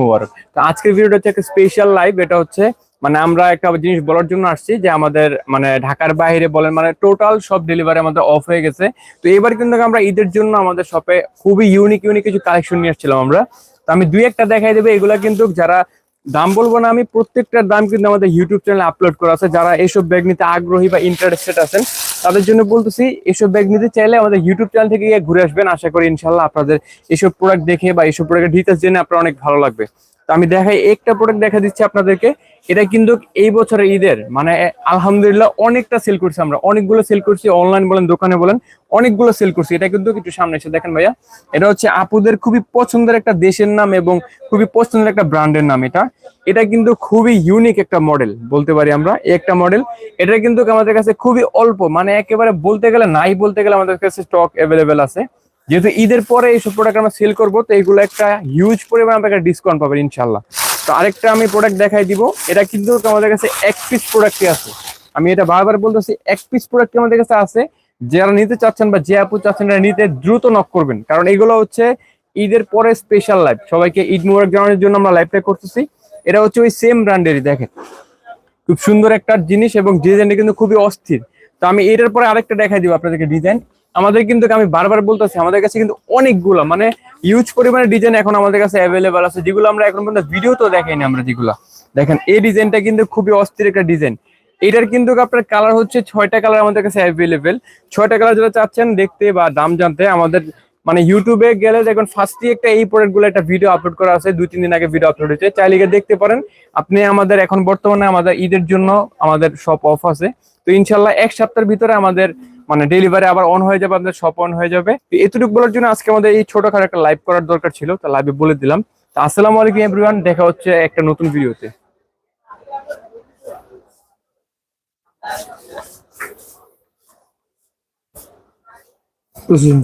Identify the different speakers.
Speaker 1: মুবারক। তো আজকের ভিডিওটা হচ্ছে একটা স্পেশাল লাইভ এটা হচ্ছে মানে আমরা একটা জিনিস বলার জন্য আসছি যে আমাদের মানে ঢাকার বাইরে বলেন মানে টোটাল সব ডেলিভারি আমাদের অফ হয়ে গেছে। তো এবার কিন্তু আমরা ঈদের জন্য আমাদের শপে খুবই ইউনিক ইউনিক কিছু কালেকশন নিয়ে আসছিলাম আমরা। তো আমি দুই একটা দেখাই দেবো, এগুলা কিন্তু যারা দাম বলব না, আমি প্রত্যেকটার দাম কিন্তু আমাদের ইউটিউব চ্যানেলে আপলোড করা আছে। যারা এইসব ব্যাগ নিতে আগ্রহী বা ইন্টারেস্টেড আছেন, তাদের জন্য বলতেছি, এসব ব্যাগ নিতে চাইলে আমাদের ইউটিউব চ্যানেল থেকে গিয়ে ঘুরে আসবেন। আশা করি ইনশাল্লাহ আপনাদের এসব প্রোডাক্ট দেখে বা এইসব প্রোডাক্টের ডিটেলস জেনে আপনার অনেক ভালো লাগবে। তো আমি দেখাই, একটা প্রোডাক্ট দেখা দিচ্ছি আপনাদেরকে। এটা কিন্তু এই বছরের ঈদের মানে আলহামদুলিল্লাহ অনেকটা সেল করছি আমরা। অনেকগুলো সেল করছি অনলাইন বলেন, দোকানে বলেন, অনেকগুলো সেল করছি। এটা কিন্তু একটু সামনে এসে দেখেন ভাইয়া। এটা হচ্ছে আপুদের খুবই পছন্দের একটা দেশের নাম এবং খুবই পছন্দের একটা ব্র্যান্ডের নাম এটা। এটা কিন্তু খুবই ইউনিক একটা মডেল বলতে পারি আমরা একটা মডেল এটা কিন্তু আমাদের কাছে খুবই অল্প মানে একেবারে বলতে গেলে নাই, বলতে গেলে আমাদের কাছে স্টক অ্যাভেলেবেল আছে। যেহেতু ঈদের পরে এইসব প্রোডাক্ট আমরা সেল করব, তো এগুলো একটা হিউজ পরিমাণ আপনাকে ডিসকাউন্ট পাবেন ইনশাল্লাহ তো আরেকটা আমি প্রোডাক্ট দেখাই দিব, এটা কিন্তু আমাদের কাছে এক পিস প্রোডাক্টই আছে। আমি এটা বারবার বলতেছি, এক পিস প্রোডাক্ট আমাদের কাছে আছে। যারা নিতে চাচ্ছেন বা যে আপু চাচ্ছেন নিতে দ্রুত নক করবেন। কারণ এগুলো হচ্ছে ঈদের পরে স্পেশাল লাইভ সবাইকে ঈদ মুবারক জানানোর জন্য আমরা লাইভটা করতেছি। এটা হচ্ছে ওই সেম ব্র্যান্ডেরই দেখেন। খুব সুন্দর একটা জিনিস এবং ডিজাইনটা কিন্তু খুবই অস্থির। তো আমি এটার পরে আরেকটা দেখাই দিব আপনাদেরকে ডিজাইন আমাদের কিন্তু আমি বারবার বলতেছি, আমাদের কাছে কিন্তু অনেকগুলো মানে ইউজ পরিমাণে ডিজাইন এখন আমাদের কাছে অ্যাভেলেবেল আছে, যেগুলো আমরা এখন পর্যন্ত ভিডিও তো দেখাইনি আমরা যেগুলো। দেখেন, এই ডিজাইনটা কিন্তু খুবই অস্থির একটা ডিজাইন এটার কিন্তু আপনার কালার হচ্ছে ছয়টা কালার আমাদের কাছে অ্যাভেলেবেল ছয়টা কালার যেটা চাচ্ছেন দেখতে বা দাম জানতে আমাদের মানে ইউটিউবে গেলে দেখুন ফার্স্টই একটা এই প্রোডাক্টগুলো একটা ভিডিও আপলোড করা আছে, দুই, তিন দিন আগে ভিডিও আপলোড হয়েছে। চাইলে গিয়ে দেখতে পারেন। আপনি আমাদের এখন বর্তমানে আমাদের ঈদের জন্য আমাদের সব অফ আছে। তো ইনশাল্লাহ এক সপ্তাহের ভিতরে আমাদের মানে ডেলিভারি আবার অন হয়ে যাবে, আপনার সব অন হয়ে যাবে। এতটুকু বলার জন্য আজকে আমাদের এই ছোটখাটো একটা লাইভ করার দরকার ছিল, তা লাইভে বলে দিলাম। তো আসসালামু আলাইকুম এভরিওয়ান দেখা হচ্ছে একটা নতুন ভিডিওতে।